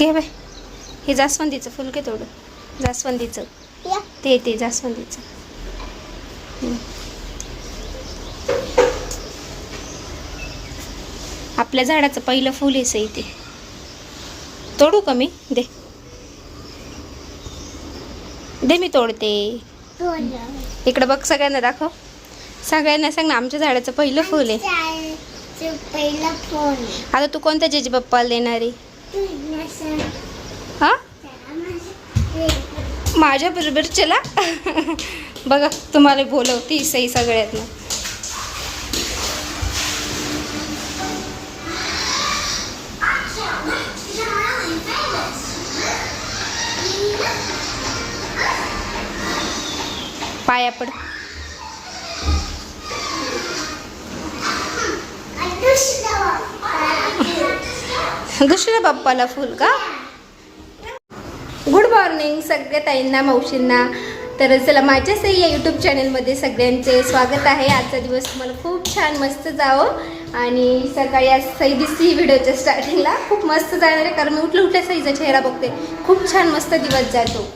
घे बाय हे जास्वंदीचं फुल घे थोडं. जास्वंदीचं. ते ते जास्वंदीचं. आपल्या झाडाचं पहिलं फुल आहे सई ते. तोडू का मी? दे. दे मी तोडते. इकडं बघ सगळ्यांना दाखव. सगळ्यांना सांग ना आमच्या झाडाचं पहिलं फुल आहे. आहे. आता तू कोणत्या जेजी बाप्पाला देणार आहे? हा? माझ्या बरोबर चला. बघा तुम्हाला बोलवती सई सगळ्यातनं पाया पड. दुसऱ्या बाप्पाला फुल का? गुड मॉर्निंग सगळ्या ताईंना मावशींना. तर चला माझ्या सई या यूट्यूब चॅनलमध्ये सगळ्यांचे स्वागत आहे. आजचा दिवस तुम्हाला खूप छान मस्त जावं. आणि सकाळी आज सई दिसली व्हिडिओच्या स्टार्टिंगला. खूप मस्त जाणार आहे कारण मी उठल्या उठल्या सईचा चेहरा बघते. खूप छान मस्त दिवस जातो.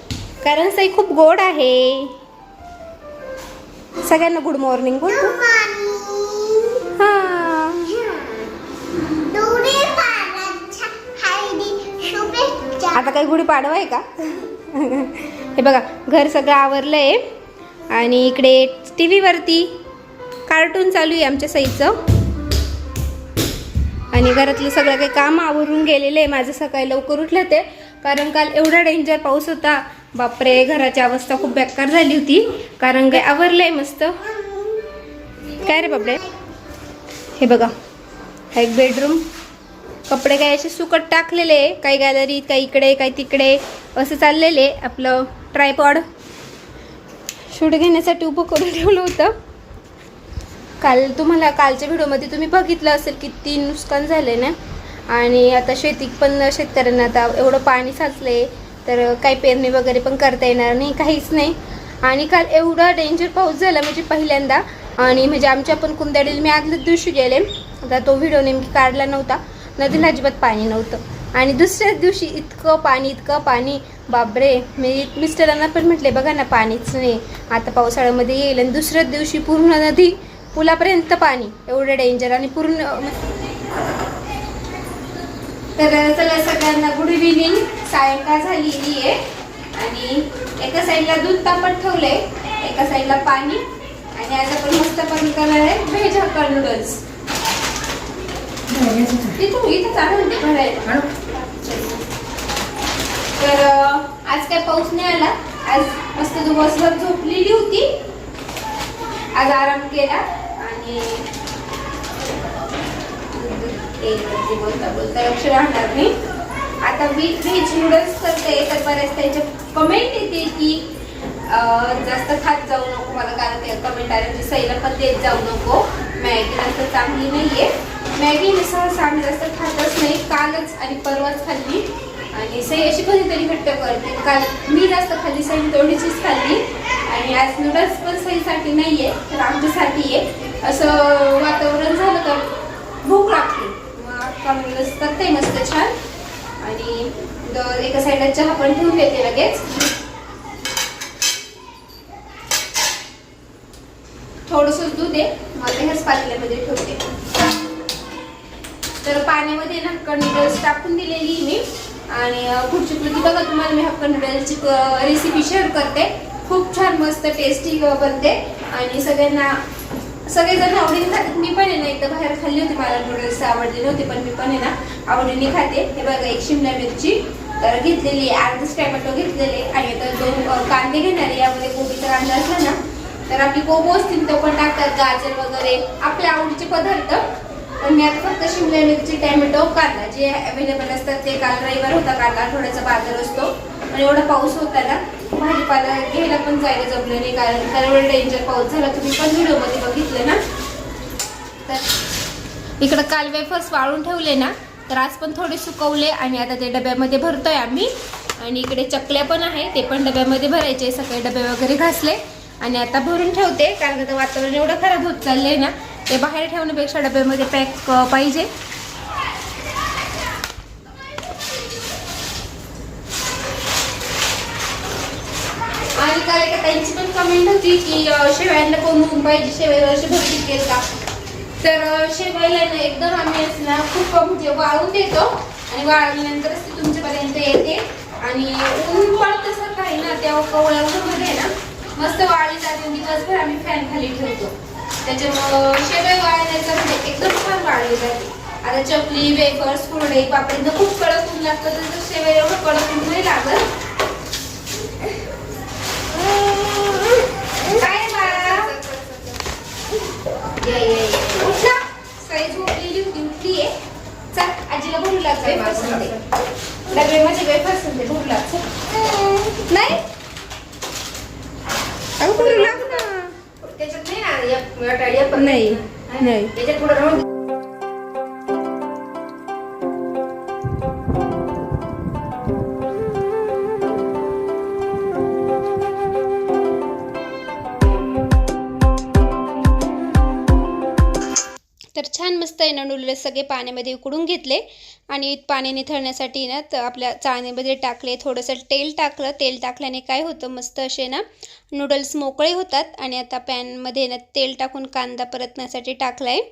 कारण सई खूप गोड आहे. सगळ्यांना गुड मॉर्निंग गुड हां. आता काही गुढी पाडवा आहे का? हे बघा घर सगळं आवरलं आहे आणि इकडे टी व्हीवरती कार्टून चालू आहे आमच्या साईचं आणि घरातलं सगळं काही काम आवरून गेलेलं आहे. माझं सकाळी लवकर उठलं ते. कारण काल एवढा डेंजर पाऊस होता. बापरे घराची अवस्था खूप बेकार झाली होती. कारण काय आवरलंय मस्त. काय रे बापडे हे बघा हा एक बेडरूम कपडे काय असे सुकट टाकलेले काही गॅलरीत काही इकडे काही तिकडे असं चाललेले. आपलं ट्रायपॉड शूट घेण्यासाठी उभं करून ठेवलं होतं. काल तुम्हाला कालच्या व्हिडिओमध्ये तुम्ही बघितलं असेल किती नुकसान झाले ना? आणि आता शेतीत पण शेतकऱ्यांना आता एवढं पाणी साचले तर काही पेरणी वगैरे पण करता येणार नाही काहीच नाही. आणि काल एवढा डेंजर पाऊस झाला म्हणजे पहिल्यांदा. आणि म्हणजे आमच्या पण कुंदाडीला मी आदल्याच दिवशी गेले. आता तो व्हिडिओ नेमकी काढला नव्हता. नदीला अजिबात पाणी नव्हतं. आणि दुसऱ्याच दिवशी इतकं पाणी इतकं पाणी बापरे. मी मिस्टरांना पण म्हटले बघा ना पाणीच नाही. आता पावसाळ्यामध्ये येईल आणि दुसऱ्याच दिवशी पूर्ण नदी पुलापर्यंत पाणी. एवढं डेंजर आणि पूर्ण तर चला सगळ्यांना गुड इव्हिनिंग सायंकाळ झालेली आहे. आणि एका साईडला दूध तापत ठेवलंय एका साईडला पाणी. आणि आज आपण मस्त पण करणार आहे व्हेज हक्का नूडल्स इथून इथं चालू होते भरायला तर आज काय पाऊस नाही आला आज मस्त दिवसभर झोपलेली होती आज आराम केला आणि बोलता बोलता लक्ष राहणार नाही आता मी व्हेज नूडल्स करते तर बऱ्याच त्यांचे कमेंट येते की जास्त खात जाऊ नको मला कारण ते कमेंट आले म्हणजे सैला पण देत जाऊ नको. मॅगी जास्त चांगली नाहीये. मॅगी मिसळ सहसा आम्ही जास्त खातच नाही. कालच आणि परवाच खाल्ली. आणि सई अशी कधीतरी घट्ट करते. काल मी जास्त खाल्ली सई तेवढीचीच खाल्ली. आणि आज नूडल्स पण सईसाठी आहे तर आमच्यासाठी आहे. असं वातावरण झालं तर भूक लागते. मग अख्खा नूडल्स करते मस्त छान. आणि एका साईडला चहा पण ठेवून देते लगेच. थोडंसं दूध आहे. मला ह्याच पातेल्यामध्ये ठेवते. तर पाण्यामध्ये ना हक्का नूडल्स टाकून दिलेली मी. आणि पुढची कृती बघा तुम्हाला मी हक्का नूडल्सची रेसिपी शेअर करते. खूप छान मस्त टेस्टी बनते. आणि सगळ्यांना सगळेजण आवडीने खातात. मी पण आहे ना एकदा बाहेर खाल्ली होती. मला नूडल्स आवडले नव्हते पण मी पण आहे ना आवडीने खाते. हे बघा एक शिमला मिरची तर घेतलेली अर्धच टॅमॅटो घेतलेले आणि आता दोन कांदे घेणार आहे. यामध्ये कोबीचा कांदा असला ना. तर आपली कोबो असतील तो पण टाकतात. गाजर वगैरे. आपल्या आवडीचे पदार्थ. पण मी आता फक्त शिमला मिरची टॅमॅटो कांदा जे अवेलेबल असतात ते काल रविवार होता काल आठवड्याचा बाजार असतो. आणि एवढा पाऊस होता ना भाजीपाला घ्यायला पण जायला जमलं नाही कारण कारण एवढं डेंजर पाऊस झाला. तुम्ही पण व्हिडिओमध्ये बघितलं ना? तर इकडं काल वेफर्स वाळून ठेवले ना तर आज पण थोडे सुकवले आणि आता ते डब्यामध्ये भरतोय आम्ही. आणि इकडे चकल्या पण आहे ते पण डब्यामध्ये भरायचे सकाळी डबे वगैरे घासले. आणि आता भरून ठेवते कारण आता वातावरण एवढं खराब होत चाललंय ना ते बाहेर ठेवण्यापेक्षा डब्यामध्ये पॅक पाहिजे. आणि काय का त्यांची पण कमेंट होती की शेवयांना कोंबून पाहिजे शेवयाला अशी भरती केली का? तर शेवायला एकदम आम्ही ना खूप म्हणजे वाळून देतो. आणि वाळल्यानंतरच ती तुमच्यापर्यंत येते. आणि ऊन वाळ तसं काही ना त्या कवळ्या ऊनमध्ये ना मस्त वाळली जाते दिवसभर आम्ही फॅन खाली ठेवतो. त्याच्यामुळं शेवया वाळण्याचं म्हणजे एकदम छान वाळली जाते. आता चकली वेफर्स कुरडई पापडी खूप कडक ऊन लागतं तर शेवया एवढं कडक ऊन नाही लागत. ना. सई झोपलेली होती आहे चल आजीला भरू लाग वेफर्स दे डब्यामध्ये वेफर्स दे भरू लाग चल. नाही अगं भरू लाग ना त्याच्यात नाही ना या- या टाळ्या पण नाही, नाही. त्याच्यात राहून. तर छान मस्त आहे ना नूडल्स सगळे पाण्यामध्ये उकडून घेतले आणि पाणी निथळण्यासाठी ना तर आपल्या चाळणीमध्ये टाकले थोडंसं तेल टाकलं. तेल टाकल्याने काय होतं मस्त असे ना नूडल्स मोकळे होतात. आणि आता पॅनमध्ये ना तेल टाकून कांदा परतण्यासाठी टाकला आहे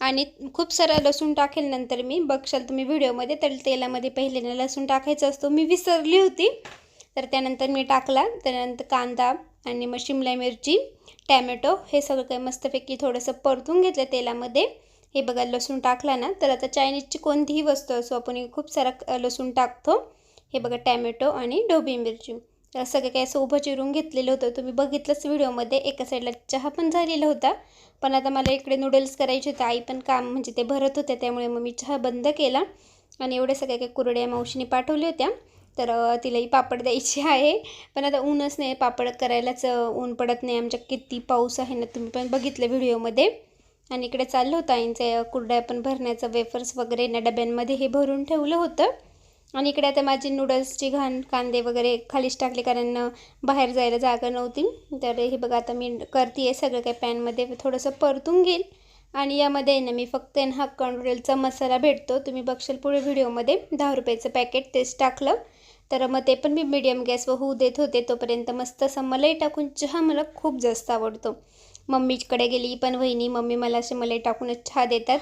आणि खूप सारा लसूण टाकेल नंतर मी. बघशाल तुम्ही व्हिडिओमध्ये तर तेलामध्ये पहिले ना लसूण टाकायचा असतो. मी विसरली होती. तर त्यानंतर मी टाकला. त्यानंतर कांदा आणि मग शिमला मिरची टॅमॅटो हे सगळं काही मस्तपैकी थोडंसं परतून घेतलं तेलामध्ये. हे बघा लसूण टाकला ना तर आता चायनीजची कोणतीही वस्तू असो आपण खूप सारा लसूण टाकतो. हे बघा टॅमॅटो आणि डोबी मिरची. तर सगळं काही असं उभं चिरून घेतलेलं होतं. तुम्ही बघितलंच व्हिडिओमध्ये एका साईडला चहा पण झालेला होता. पण आता मला इकडे नूडल्स करायचे होते. आई पण काम म्हणजे ते भरत होते त्यामुळे मग मी चहा बंद केला. आणि एवढे सगळ्या काही कुरड्या मावशीने पाठवल्या होत्या. तर तिलाही पापड द्यायची आहे. पण आता ऊनच नाही पापड करायलाच ऊन पडत नाही. आमच्या किती पाऊस आहे ना तुम्ही पण बघितलं व्हिडिओमध्ये. आणि इकडे चाललं होतं आईंचे कुरड्या पण भरण्याचं वेफर्स वगैरे ना डब्यांमध्ये हे भरून ठेवलं होतं. आणि इकडे आता माझी नूडल्सची घाण कांदे वगैरे खालीच टाकले कारण बाहेर जायला जागा नव्हती. तर हे बघा आता मी करते आहे सगळं काही पॅनमध्ये थोडंसं परतून घेईल. आणि यामध्ये ना मी फक्त आहे ना मसाला भेटतो. तुम्ही बघशाल पुढे व्हिडिओमध्ये दहा रुपयाचं पॅकेट तेच टाकलं. तर मग ते पण मी मीडियम गॅसवर होऊ देत होते तोपर्यंत मस्त असं मलाई टाकून चहा मला खूप जास्त आवडतो. मम्मीकडे गेली पण वहिनी मम्मी मला असे मलाई टाकूनच चहा देतात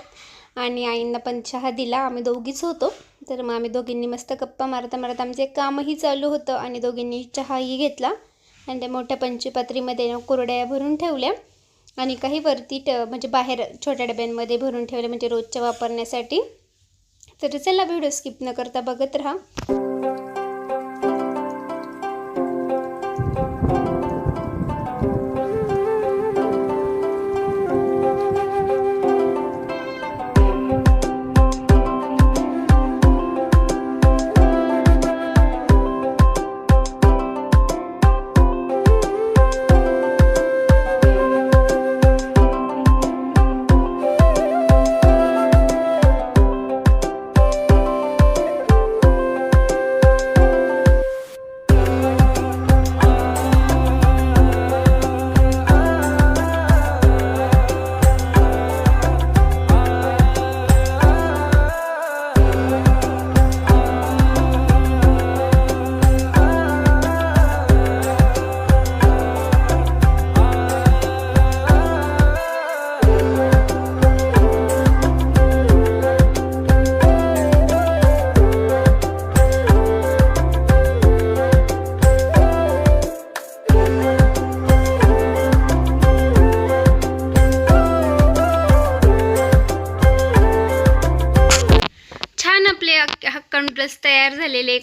आणि आईंना पण चहा दिला. आम्ही दोघीच होतो. तर मग आम्ही दोघींनी मस्त गप्पा मारता मारता आमचे कामही चालू होतं आणि दोघींनी चहाही घेतला. आणि त्या मोठ्या पंचपात्रीमध्ये कोरड्या कुरड्या भरून ठेवल्या आणि काही वरती ट म्हणजे बाहेर छोट्या डब्यांमध्ये भरून ठेवल्या म्हणजे रोजच्या वापरण्यासाठी. तर चला व्हिडिओ स्किप न करता बघत राहा.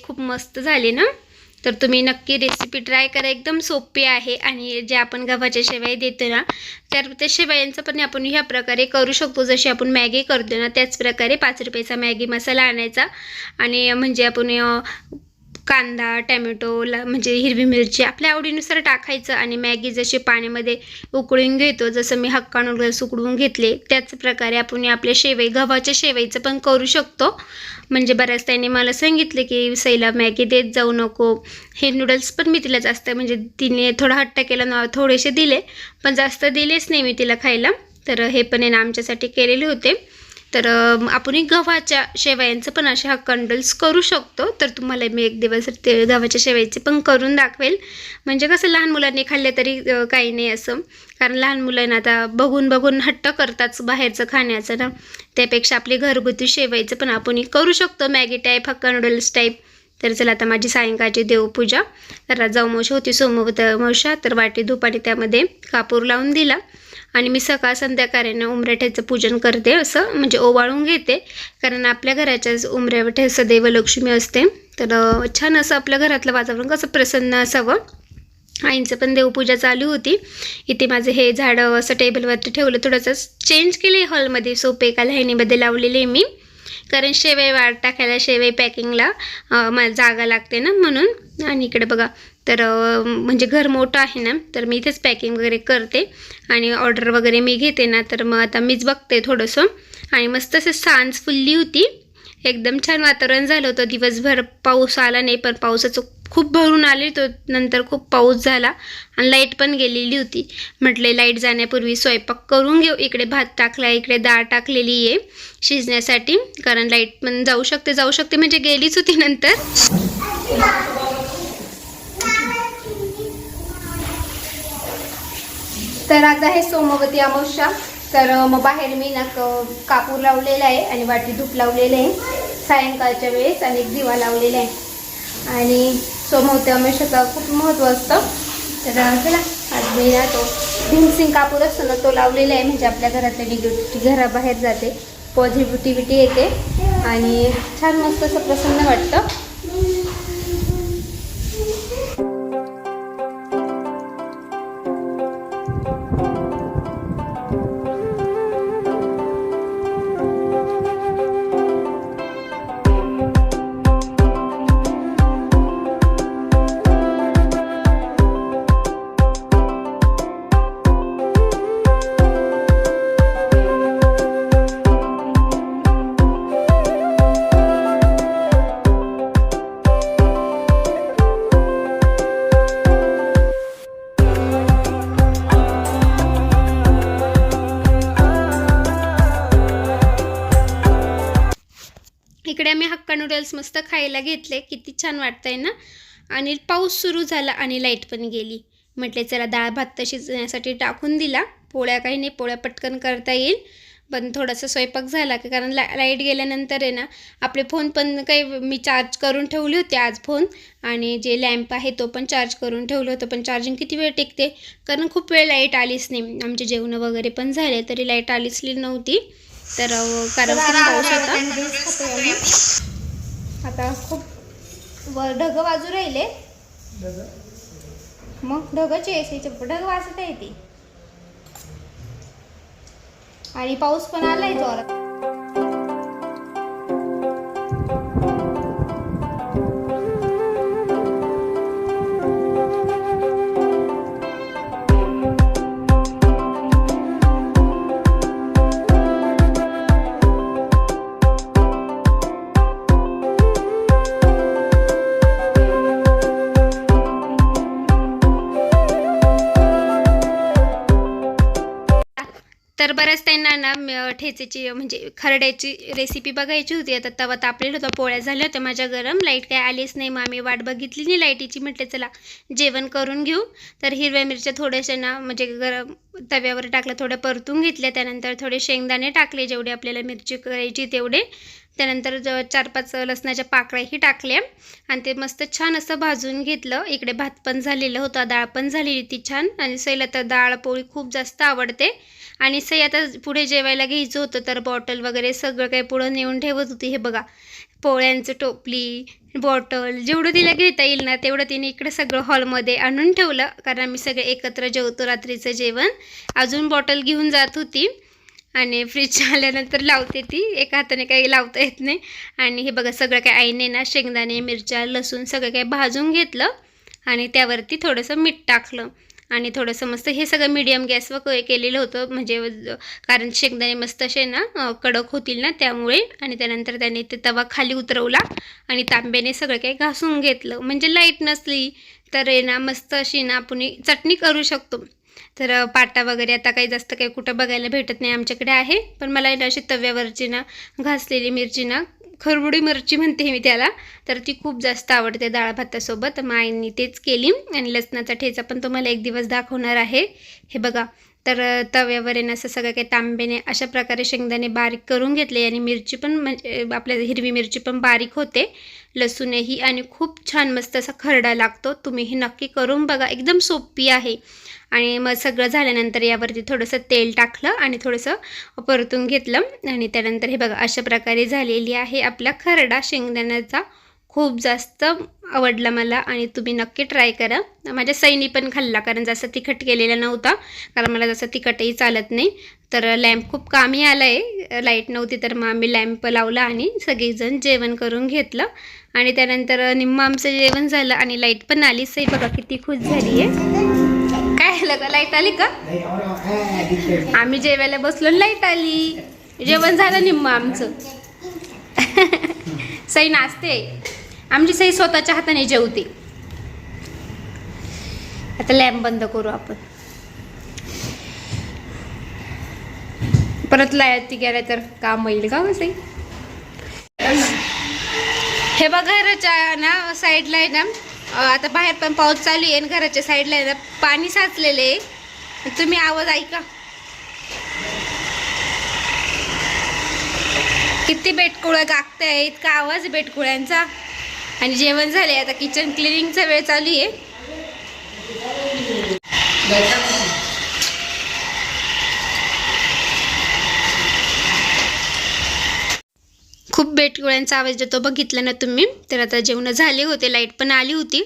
खूप मस्त झाले ना? तर तुम्ही नक्की रेसिपी ट्राय करा. एकदम सोपी आहे आणि जे आपण गव्हाच्या शेवया देतो ना तर त्या शेवयांचं पण आपण ह्या प्रकारे करू शकतो. जशी आपण मॅगी करतो ना त्याच प्रकारे पाच रुपयाचा मॅगी मसाला आणायचा. आणि म्हणजे आपण कांदा टॅमॅटो ला म्हणजे हिरवी मिरची आपल्या आवडीनुसार टाकायचं आणि मॅगी जशी पाण्यामध्ये उकळून घेतो जसं मी हक्का नूडल्स उकडून घेतले त्याच प्रकारे आपण आपल्या आपले शेवई गव्हाच्या शेवईचं पण करू शकतो. म्हणजे बऱ्याच त्यांनी मला सांगितले की सईला मॅगी देत जाऊ नको. हे नूडल्स पण मी तिला जास्त म्हणजे तिने थोडा हट्ट केला ना थोडेसे दिले पण जास्त दिलेच नाही मी तिला खायला. तर हे पण आहे ना आमच्यासाठी केलेले होते. तर आपण एक गव्हाच्या शेवयांचं पण असे हा कंडल्स करू शकतो. तर तुम्हाला मी एक दिवस ते गव्हाच्या शेवयाचे पण करून दाखवेल. म्हणजे कसं लहान मुलांनी खाल्ले तरी काही नाही असं. कारण लहान मुलांना आता बघून बघून हट्ट करतात बाहेरचं खाण्याचं ना. त्यापेक्षा आपली घरगुती शेवायचं पण आपण करू शकतो. Maggi type hakka noodles type तर चला आता माझी सायंकाळची देवपूजा. तर जाऊ जाऊमोशा होती सोमवत मोशा तर वाटी धूप आणि त्यामध्ये कापूर लावून दिला. आणि मी सकाळ संध्याकाळीनं उमराठ्याचं पूजन करते असं म्हणजे ओवाळून घेते. कारण आपल्या घराच्याच उमऱ्यावर सदैव लक्ष्मी असते. तर छान असं आपल्या घरातलं वातावरण कसं प्रसन्न असावं. आईंचं पण देवपूजा चालू होती. इथे माझं हे झाडं असं टेबलवरती ठेवलं. थोडंसं चेंज केलं आहे हॉलमध्ये सोपे एका लाईनीमध्ये लावलेले मी. कारण शेवई वाढ टाकायला शेवई पॅकिंगला मला जागा लागते ना म्हणून. आणि इकडे बघा तर म्हणजे घर मोठं आहे ना तर मी इथेच पॅकिंग वगैरे करते. आणि ऑर्डर वगैरे मी घेते ना तर मग आता मीच बघते थोडंसं. आणि मस्त असं सांज फुलली होती. एकदम छान वातावरण झालं होतं. दिवसभर पाऊस आला नाही पण पावसाचं खूप भरून आले तो नंतर खूप पाऊस झाला. आणि लाइट पण गेलेली होती. म्हटले लाइट जाण्यापूर्वी स्वयंपाक करून घेऊ. इकडे भात टाकला इकडे डाळ टाकलेली आहे शिजण्यासाठी. कारण लाइट पण जाऊ शकते जाऊ शकते. म्हणजे गेलीच होती नंतर. तर आज आहे सोमवती अमावस्या. तर मग बाहेर मी ना कापूर लावलेला आहे आणि वाटी धूप लावलेले आहे. सायंकाळच्या वेळेस आणि एक दिवा लावलेला आहे. आणि सोमवती अमावस्याचं खूप महत्त्व असतं. तर चला आज मी ना तो भीमसिंग कापूर असतो ना तो लावलेला आहे. म्हणजे आपल्या घरातल्या निगेटिव्हिटी घराबाहेर जाते. पॉझिटिव्हिटी येते. आणि छान मस्त असं प्रसन्न वाटतं. नूडल्स मस्त खायला घेतले. किती छान वाटतंय ना? आणि पाऊस सुरू झाला आणि लाइट पण गेली. म्हटले चला डाळ भात तर शिजण्यासाठी टाकून दिला. पोळ्या काही नाही पोळ्या पटकन करता येईल. पण थोडासा स्वयंपाक झाला की? कारण ला लाइट गेल्यानंतर आहे ना आपले फोन पण काही मी चार्ज करून ठेवले होते आज फोन आणि जे लॅम्प आहे तो पण चार्ज करून ठेवलं होतं. पण चार्जिंग किती वेळ टिकते? कारण खूप वेळ लाइट आलीच नाही. आमचे जेवणं वगैरे पण झाले तरी लाइट आलीच नव्हती. तर कारण खूप पाऊस होता. आता खूप वर ढग वाजू राहिले. मग ढगच यायचे ढग वाजत आहे ती. आणि पाऊस पण आलाय जोरात. ठेचेची म्हणजे खरड्याची रेसिपी बघायची होती. आता तवा तापलेला होता पोळ्या झाल्या होत्या माझ्या गरम. लाइट काय आलीच नाही. मग आम्ही वाट बघितली नाही लाईटीची म्हटले चला जेवण करून घेऊ. तर हिरव्या मिरच्या थोड्याशा ना म्हणजे गरम तव्यावर टाकलं थोडं परतून घेतल्या. त्यानंतर थोडे शेंगदाणे टाकले जेवढे आपल्याला मिरची करायची तेवढे. त्यानंतर ज चार पाच लसणाच्या पाकळ्याही टाकल्या. आणि ते मस्त छान असं भाजून घेतलं. इकडे भात पण झालेलं होतं डाळ पण झालेली ती छान. आणि सैला तर डाळ पोळी खूप जास्त आवडते. आणि सई आता पुढे जेवायला घ्यायचं होतं तर बॉटल वगैरे सगळं काही पुढं नेऊन ठेवत होती. हे बघा पोळ्यांचं टोपली बॉटल जेवढं तिला घेता येईल ना तेवढं तिने इकडे सगळं हॉलमध्ये आणून ठेवलं. कारण आम्ही सगळे एकत्र जेवतो रात्रीचं जेवण. अजून बॉटल घेऊन जात होती. आणि फ्रीज आल्यानंतर लावते ती. एका हाताने काही लावता येत नाही. आणि हे बघा सगळं काय आईने ना शेंगदाणे मिरच्या लसूण सगळं काही भाजून घेतलं आणि त्यावरती थोडंसं मीठ टाकलं. आणि थोडंसं मस्त हे सगळं मीडियम गॅसवर क- केलेलं होतं. म्हणजे कारण शेंगदाणे मस्त असे ना कडक होतील ना त्यामुळे. आणि त्यानंतर त्याने ते तवा खाली उतरवला आणि तांब्याने सगळं काही घासून घेतलं. म्हणजे लाइट नसली तर ना मस्त अशी ना आपण चटणी करू शकतो. तर पाटा वगैरे आता काही जास्त काही कुठं बघायला भेटत नाही आमच्याकडे आहे. पण मला ना अशी तव्यावरची ना घासलेली मिरची ना खरबुडी मिरची म्हणते मी त्याला. तर ती खूप जास्त आवडते डाळ भातासोबत. तर मग तेच केली. आणि लसणाचा ठेचा पण तुम्हाला एक दिवस दाखवणार आहे. हे बघा. तर तव्यावर आहे ना असं सगळं काही तांबेने अशा प्रकारे शेंगदाणे बारीक करून घेतले आणि मिरची पण म्हणजे आपल्या हिरवी मिरची पण बारीक होते. लसूणही आणि खूप छान मस्त असा खरडा लागतो. तुम्ही हे नक्की करून बघा. एकदम सोपी आहे. आणि मग सगळं झाल्यानंतर यावरती थोडंसं तेल टाकलं आणि थोडंसं परतून घेतलं. आणि त्यानंतर हे बघा अशा प्रकारे झालेली आहे आपला खरडा शेंगदाण्याचा खूप जास्त आवडला मला आणि तुम्ही नक्की ट्राय करा. माझ्या सैनी पण खाल्ला कारण जसं तिखट केलेला नव्हता कारण मला जसं तिखटही चालत नाही. तर लॅम्प खूप कामी आला आहे लाइट नव्हती तर मग आम्ही लॅम्प लावला आणि सगळेजण जेवण करून घेतलं. आणि त्यानंतर निम्म आमचं जेवण झालं आणि लाइट पण आली. सई बघा किती खुश झाली आहे. काय झालं का लाइट आली का? आम्ही जेवायला बसलो लाइट आली. जेवण झालं निम्म आमचं. सई नाचते आमची सई स्वतःच्या हाताने जेवते. आता लॅम्प बंद करू आपण. परत लायती गेल्या तर काम होईल का हो सई? हे बघा घराच्या ना साईडला आहे ना आता बाहेर पण पाऊस चालू आहे आणि घराच्या साईडला आहे ना पाणी साचलेले आहे. तुम्ही आवाज ऐका. किती बेटकुळं गागताय इतका आवाज आहे बेटकुळ्यांचा. आणि जेवण झाले आता किचन क्लिनिंगचा वेळ चालू आहे. खूप बेटगोळ्यांचा आवाज येतो बघितला ना तुम्ही? तर आता जेवणं झाले होते. लाइट पण आली होती.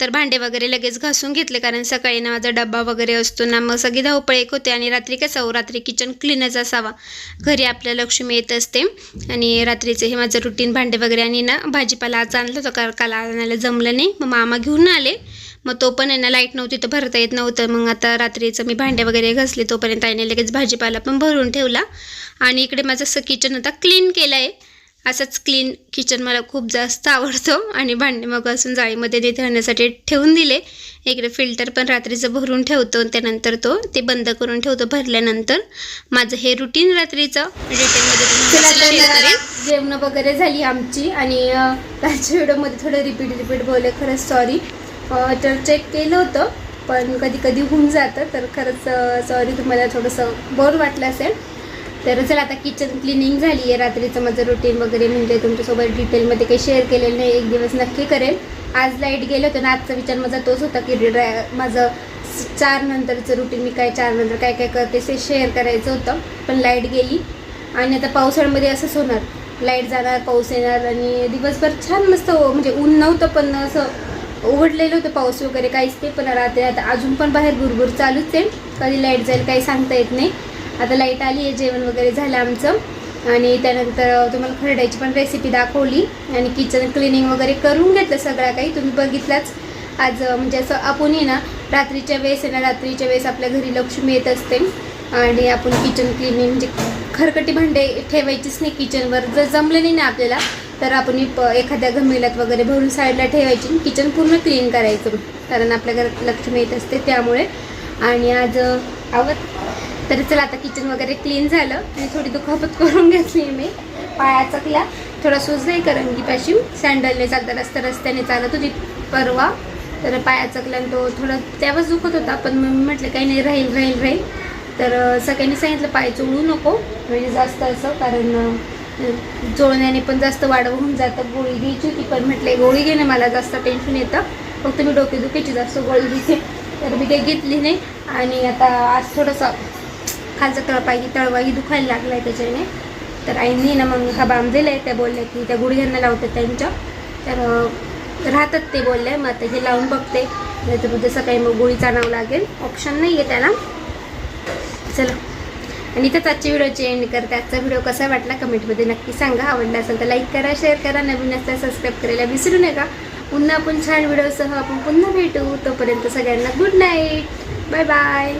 तर भांडे वगैरे लगेच घासून घेतले कारण सकाळी ना माझा डब्बा वगैरे असतो ना मग सगळी धावपळ एक होते आणि रात्री कसं हो रात्री किचन क्लीनच असावा. घरी आपल्या लक्ष्मी येत असते आणि रात्रीचं हे माझं रुटीन भांडे वगैरे आणि ना भाजीपाला आज आणलं होतं कारण काल आणायला जमलं नाही मग मामा घेऊन आले. मग तो पण यांना ना लाइट नव्हती तर भरता येत नव्हतं मग आता रात्रीचं मी भांडे वगैरे घासले तोपर्यंत आईने लगेच भाजीपाला पण भरून ठेवला. आणि इकडे माझं असं किचन आता क्लीन केलं आहे असंच क्लीन किचन मला खूप जास्त आवडतो. आणि भांडे मग असून जाळीमध्ये निथळण्यासाठी ठेवून दिले. इकडे फिल्टर पण रात्रीचं भरून ठेवतो. त्यानंतर तो ते बंद करून ठेवतो भरल्यानंतर. माझं हे रुटीन रात्रीचं. डिटेलमध्ये जेवणं वगैरे झाली आमची. आणि कालच्या व्हिडिओमध्ये थोडं रिपीट रिपीट बोलले. खरंच सॉरी तर चेक केलं होतं. पण कधी कधी होऊन जातं. तर खरंच सॉरी तुम्हाला थोडंसं बोर वाटलं असेल. तर चला आता किचन क्लिनिंग झाली आहे. रात्रीचं माझं रुटीन वगैरे म्हणजे तुमच्यासोबत डिटेलमध्ये काही शेअर केलेलं नाही. एक दिवस नक्की करेल. आज लाइट गेलं होतं ना आजचा विचार माझा तोच होता की ड्राय माझं चार नंतरचं रुटीन मी काय चार नंतर काय काय करते ते शेअर करायचं होतं. पण लाइट गेली. आणि आता पावसाळ्यामध्ये असंच होणार. लाइट जाणार पाऊस येणार आणि दिवसभर छान मस्त हो- म्हणजे ऊन नव्हतं पण असं उघडलेलं होतं पाऊस वगैरे काहीच नाही. पण रात्री आता अजून पण बाहेर भुरभुर चालूच आहे. कधी लाइट जाईल काही सांगता येत नाही. आता लाइट आली आहे जेवण वगैरे झालं आमचं. आणि त्यानंतर तुम्हाला खरड्याची पण रेसिपी दाखवली. आणि किचन क्लिनिंग वगैरे करून घेतलं सगळं काही. तुम्ही बघितलाच. आज म्हणजे असं आपण ना रात्रीच्या वेळेस आहे ना रात्रीच्या वेळेस आपल्या घरी लक्ष्मी येत असते. आणि आपण किचन क्लिनिंग म्हणजे खरकटी भांडे ठेवायचीच नाही किचनवर जर जमलं नाही ना आपल्याला तर आपण प- एखाद्या गमिलात वगैरे भरून साईडला ठेवायची किचन पूर्ण क्लीन करायचं. कारण आपल्या घरात लक्ष्मी येत असते त्यामुळे. आणि आज आवत तर चला आता किचन वगैरे क्लीन झालं. आणि थोडी दुखापत करून घेतली मी. पाया चकल्या थोडा सुजलाही करंगीपाशी सँडलने चालता रस्ता रस्त्याने चालत होती परवा. तर पाया चकला तो थोडा त्यावेळेस दुखत होता पण मग मी म्हटलं काही नाही राहील राहील राहील. तर सगळ्यांनी सांगितलं पाय चोळू नको. म्हणजे जास्त असं कारण अं, चोळण्याने पण जास्त वाढवून होऊन जातं. गोळी घ्यायची होती पण म्हटलं गोळी घेणे मला जास्त टेन्शन येतं. फक्त मी डोकेदुखीची जास्त गोळी घेते. तर मी काही घेतली नाही. आणि आता आज थोडंसं खालचा तळपायची तळवाही दुखायला लागलाय त्याच्याने. तर आईनी ना मग हा बाम आहे त्या बोलल्या की त्या गुडघ्यांना लावतात त्यांच्या. तर राहतात ते बोलले मग आता हे लावून बघते. नाही तर उद्या सकाळी मग गोळी चाणावं लागेल. ऑप्शन नाही आहे त्याला. चला. आणि इथंच आजची व्हिडिओची एंड करते. आजचा व्हिडिओ कसा वाटला कमेंटमध्ये नक्की सांगा. आवडला असेल तर लाईक करा शेअर करा. नवीन असल्यास सबस्क्राईब करायला विसरू नका. पुन्हा आपण छान व्हिडिओसह आपण पुन्हा भेटू. तोपर्यंत सगळ्यांना गुड नाईट बाय बाय